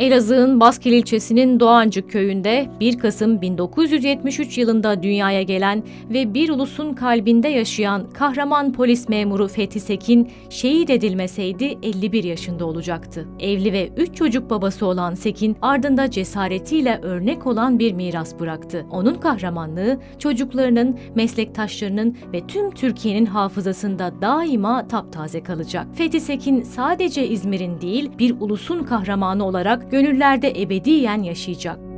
Elazığ'ın Baskil ilçesinin Doğancık köyünde 1 Kasım 1973 yılında dünyaya gelen ve bir ulusun kalbinde yaşayan kahraman polis memuru Fethi Sekin şehit edilmeseydi 51 yaşında olacaktı. Evli ve 3 çocuk babası olan Sekin ardında cesaretiyle örnek olan bir miras bıraktı. Onun kahramanlığı çocuklarının, meslektaşlarının ve tüm Türkiye'nin hafızasında daima taptaze kalacak. Fethi Sekin sadece İzmir'in değil bir ulusun kahramanı olarak gönüllerde ebediyen yaşayacak.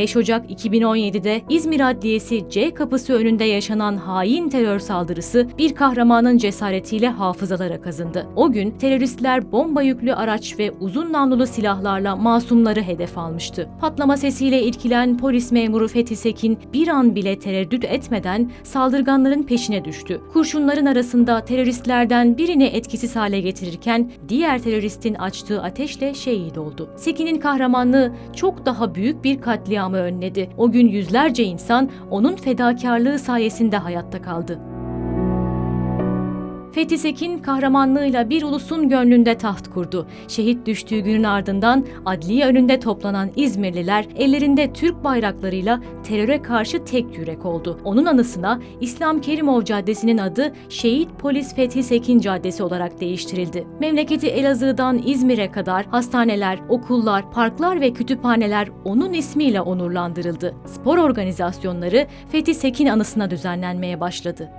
5 Ocak 2017'de İzmir Adliyesi C kapısı önünde yaşanan hain terör saldırısı bir kahramanın cesaretiyle hafızalara kazındı. O gün teröristler bomba yüklü araç ve uzun namlulu silahlarla masumları hedef almıştı. Patlama sesiyle irkilen polis memuru Fethi Sekin bir an bile tereddüt etmeden saldırganların peşine düştü. Kurşunların arasında teröristlerden birini etkisiz hale getirirken diğer teröristin açtığı ateşle şehit oldu. Sekin'in kahramanlığı çok daha büyük bir katliamı önledi. O gün yüzlerce insan onun fedakarlığı sayesinde hayatta kaldı. Fethi Sekin kahramanlığıyla bir ulusun gönlünde taht kurdu. Şehit düştüğü günün ardından adliye önünde toplanan İzmirliler ellerinde Türk bayraklarıyla teröre karşı tek yürek oldu. Onun anısına İslam Kerimov Caddesi'nin adı Şehit Polis Fethi Sekin Caddesi olarak değiştirildi. Memleketi Elazığ'dan İzmir'e kadar hastaneler, okullar, parklar ve kütüphaneler onun ismiyle onurlandırıldı. Spor organizasyonları Fethi Sekin anısına düzenlenmeye başladı.